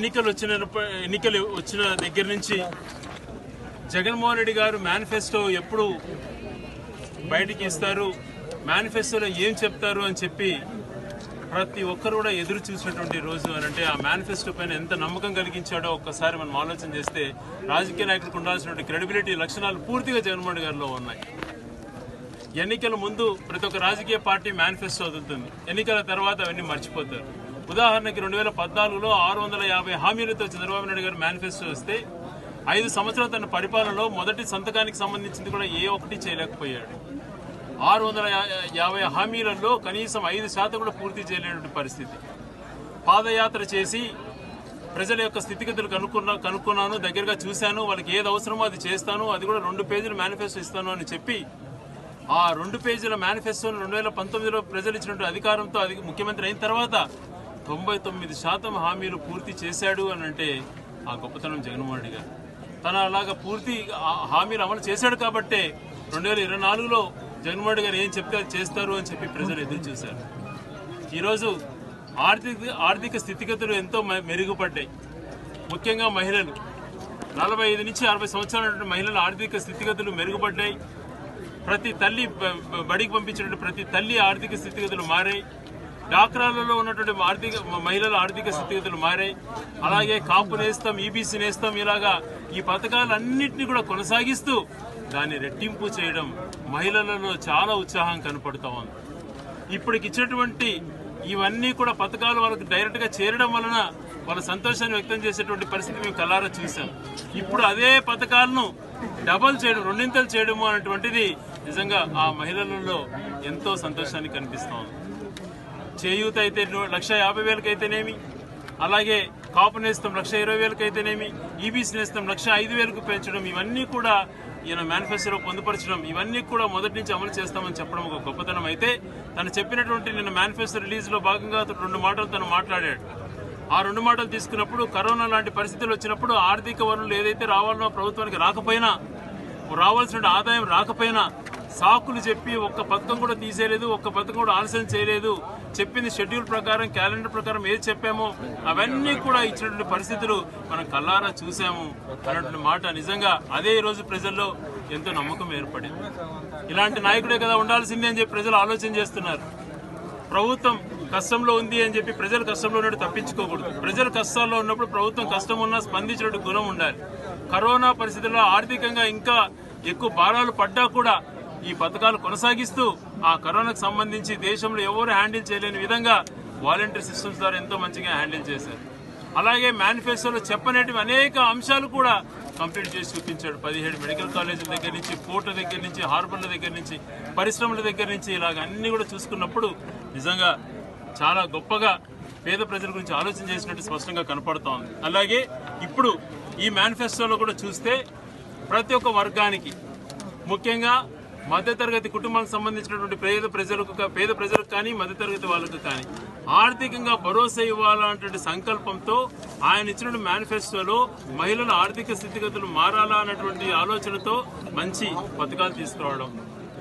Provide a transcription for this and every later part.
ఎన్నికలు వచ్చిన ఎన్నికలు వచ్చిన దగ్గర నుంచి జగన్మోహన్ రెడ్డి గారు మేనిఫెస్టో ఎప్పుడు బయటికి ఇస్తారు? మేనిఫెస్టోలో ఏం చెప్తారు అని చెప్పి ప్రతి ఒక్కరు కూడా ఎదురు చూసినటువంటి రోజు అని అంటే ఆ మేనిఫెస్టో పైన ఎంత నమ్మకం కలిగించాడో ఒక్కసారి మనం ఆలోచన చేస్తే రాజకీయ నాయకులకు ఉండాల్సినటువంటి క్రెడిబిలిటీ లక్షణాలు పూర్తిగా జగన్మోహన్ రెడ్డి గారిలో ఉన్నాయి. ఎన్నికల ముందు ప్రతి ఒక్క రాజకీయ పార్టీ మేనిఫెస్టో వదులుతుంది. ఎన్నికల తర్వాత అవన్నీ మర్చిపోతారు. ఉదాహరణకి రెండు వేల పద్నాలుగులో ఆరు వందల యాభై హామీలతో చంద్రబాబు నాయుడు గారు మేనిఫెస్టో వస్తే ఐదు సంవత్సరాలు తన పరిపాలనలో మొదటి సంతకానికి సంబంధించింది కూడా ఏ ఒక్కటి చేయలేకపోయాడు. ఆరు వందల యాభై హామీలలో కనీసం ఐదు శాతం కూడా పూర్తి చేయలేనటువంటి పరిస్థితి. పాదయాత్ర చేసి ప్రజల యొక్క స్థితిగతులు కనుక్కున్నా కనుక్కున్నాను దగ్గరగా చూశాను వాళ్ళకి ఏది అవసరమో అది చేస్తాను అది కూడా రెండు పేజీలు మేనిఫెస్టో ఇస్తాను అని చెప్పి ఆ రెండు పేజీల మేనిఫెస్టోను రెండు వేల పంతొమ్మిదిలో ప్రజలు ఇచ్చినటువంటి అధికారంతో అది ముఖ్యమంత్రి అయిన తర్వాత తొంభై తొమ్మిది శాతం హామీలు పూర్తి చేశాడు అని అంటే ఆ గొప్పతనం జగన్మోహన్ రెడ్డి గారు. తన అలాగా పూర్తి హామీలు అమలు చేశాడు కాబట్టే రెండు వేల ఇరవై నాలుగులో జగన్మోహన్ రెడ్డి గారు ఏం చెప్తే అది చేస్తారు అని చెప్పి ప్రజలు ఎదురు చూశారు. ఈరోజు ఆర్థిక ఆర్థిక స్థితిగతులు ఎంతో మెరుగుపడ్డాయి. ముఖ్యంగా మహిళలు. నలభై ఐదు నుంచి అరవై సంవత్సరాల మహిళల ఆర్థిక స్థితిగతులు మెరుగుపడ్డాయి. ప్రతి తల్లి బడికి పంపించినటువంటి ప్రతి తల్లి ఆర్థిక స్థితిగతులు మారాయి. డాక్రాలలో ఉన్నటువంటి ఆర్థిక మహిళల ఆర్థిక స్థితిగతులు మారాయి. అలాగే కాపు నేస్తాం ఈబీసీ నేస్తాం ఇలాగా ఈ పథకాలన్నింటినీ కూడా కొనసాగిస్తూ దాన్ని రెట్టింపు చేయడం మహిళలలో చాలా ఉత్సాహం కనపడుతూ ఉంది. ఇప్పటికి ఇచ్చినటువంటి ఇవన్నీ కూడా పథకాలు వాళ్ళకి డైరెక్ట్గా చేరడం వలన వాళ్ళ సంతోషాన్ని వ్యక్తం చేసేటువంటి పరిస్థితి మేము కలారా చూసాం. ఇప్పుడు అదే పథకాలను డబల్ చేయడం రెండింతలు చేయడము అనేటువంటిది నిజంగా ఆ మహిళలలో ఎంతో సంతోషాన్ని కనిపిస్తూ ఉంది. చేయూత అయితే లక్ష యాభై వేలకు అయితేనేమి అలాగే కాపు నేస్తం లక్ష ఇరవై వేలకు అయితేనేమి ఈబీసీ నేస్తం లక్ష ఐదు వేలకు పెంచడం ఇవన్నీ కూడా ఈయన మేనిఫెస్టోలో పొందుపరచడం ఇవన్నీ కూడా మొదటి నుంచి అమలు చేస్తామని చెప్పడం ఒక గొప్పతనం. అయితే తను చెప్పినటువంటి నిన్న మేనిఫెస్టో రిలీజ్లో భాగంగా రెండు మాటలు తను మాట్లాడాడు. ఆ రెండు మాటలు తీసుకున్నప్పుడు కరోనా లాంటి పరిస్థితులు వచ్చినప్పుడు ఆర్థిక వనరులు ఏదైతే రావాలనో ప్రభుత్వానికి రాకపోయినా రావాల్సిన ఆదాయం రాకపోయినా సాకులు చెప్పి ఒక్క పథకం కూడా తీసేయలేదు ఒక్క పథకం కూడా ఆలస్యం చేయలేదు. చెప్పింది షెడ్యూల్ ప్రకారం క్యాలెండర్ ప్రకారం ఏది చెప్పామో అవన్నీ కూడా ఇచ్చినటువంటి పరిస్థితులు మనం కల్లారా చూసాము అన్నటువంటి మాట నిజంగా అదే ఈరోజు రోజు ప్రజల్లో ఎంతో నమ్మకం ఏర్పడింది. ఇలాంటి నాయకుడే కదా ఉండాల్సిందే అని చెప్పి ప్రజలు ఆలోచన చేస్తున్నారు. ప్రభుత్వం కష్టంలో ఉంది అని చెప్పి ప్రజలు కష్టంలో ఉన్నట్టు తప్పించుకోకూడదు. ప్రజలు కష్టాల్లో ఉన్నప్పుడు ప్రభుత్వం కష్టం ఉన్నా స్పందించినట్టు గుణం ఉండాలి. కరోనా పరిస్థితుల్లో ఆర్థికంగా ఇంకా ఎక్కువ భారాలు పడ్డా కూడా ఈ పథకాలు కొనసాగిస్తూ ఆ కరోనాకు సంబంధించి దేశంలో ఎవరు హ్యాండిల్ చేయలేని విధంగా వాలంటీర్ సిస్టమ్స్ ద్వారా ఎంతో మంచిగా హ్యాండిల్ చేశారు. అలాగే మేనిఫెస్టోలో చెప్పనేటివి అనేక అంశాలు కూడా కంప్లీట్ చేసి చూపించాడు. పదిహేడు మెడికల్ కాలేజీల దగ్గర నుంచి పోర్టుల దగ్గర నుంచి హార్బర్ల దగ్గర నుంచి పరిశ్రమల దగ్గర నుంచి ఇలాగ అన్ని కూడా చూసుకున్నప్పుడు నిజంగా చాలా గొప్పగా పేద ప్రజల గురించి ఆలోచన చేసినట్టు స్పష్టంగా కనపడుతోంది ఉంది. అలాగే ఇప్పుడు ఈ మేనిఫెస్టోలో కూడా చూస్తే ప్రతి ఒక్క వర్గానికి ముఖ్యంగా మధ్యతరగతి కుటుంబానికి సంబంధించినటువంటి పేద ప్రజలకు పేద ప్రజలకు కానీ మధ్యతరగతి వాళ్ళకు కానీ ఆర్థికంగా భరోసా ఇవ్వాలన్నటువంటి సంకల్పంతో ఆయన ఇచ్చిన మేనిఫెస్టోలో మహిళల ఆర్థిక స్థితిగతులు మారాలా అన్నటువంటి ఆలోచనతో మంచి పథకాలు తీసుకురావడం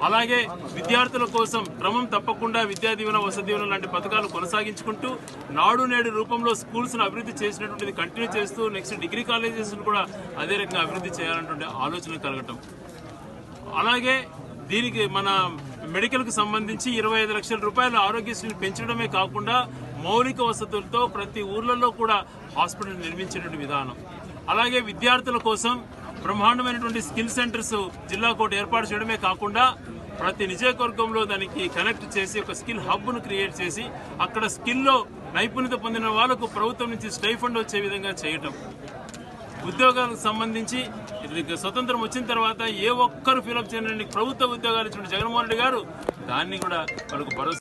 అలాగే విద్యార్థుల కోసం క్రమం తప్పకుండా విద్యా దీవెన వసతి దీవెన లాంటి పథకాలు కొనసాగించుకుంటూ నాడు నేడు రూపంలో స్కూల్స్ను అభివృద్ధి చేసినటువంటిది కంటిన్యూ చేస్తూ నెక్స్ట్ డిగ్రీ కాలేజెస్ను కూడా అదే రకంగా అభివృద్ధి చేయాలన్నటువంటి ఆలోచన కలగటం. అలాగే దీనికి మన మెడికల్కు సంబంధించి ఇరవై ఐదు లక్షల రూపాయల ఆరోగ్యశ్రీని పెంచడమే కాకుండా మౌలిక వసతులతో ప్రతి ఊర్లలో కూడా హాస్పిటల్ నిర్మించేటువంటి విధానం. అలాగే విద్యార్థుల కోసం బ్రహ్మాండమైనటువంటి స్కిల్ సెంటర్స్ జిల్లా కోట ఏర్పాటు చేయడమే కాకుండా ప్రతి నియోజకవర్గంలో దానికి కనెక్ట్ చేసి ఒక స్కిల్ హబ్ను క్రియేట్ చేసి అక్కడ స్కిల్లో నైపుణ్యత పొందిన వాళ్ళకు ప్రభుత్వం నుంచి స్టైఫండ్ వచ్చే విధంగా చేయటం. ఉద్యోగాలకు సంబంధించి ఇది స్వతంత్రం వచ్చిన తర్వాత ఏ ఒక్కరు ఫిలప్ చేయడానికి ప్రభుత్వ ఉద్యోగాలు ఇచ్చిన జగన్మోహన్ రెడ్డి గారు దాన్ని కూడా వాళ్ళకు భరోసా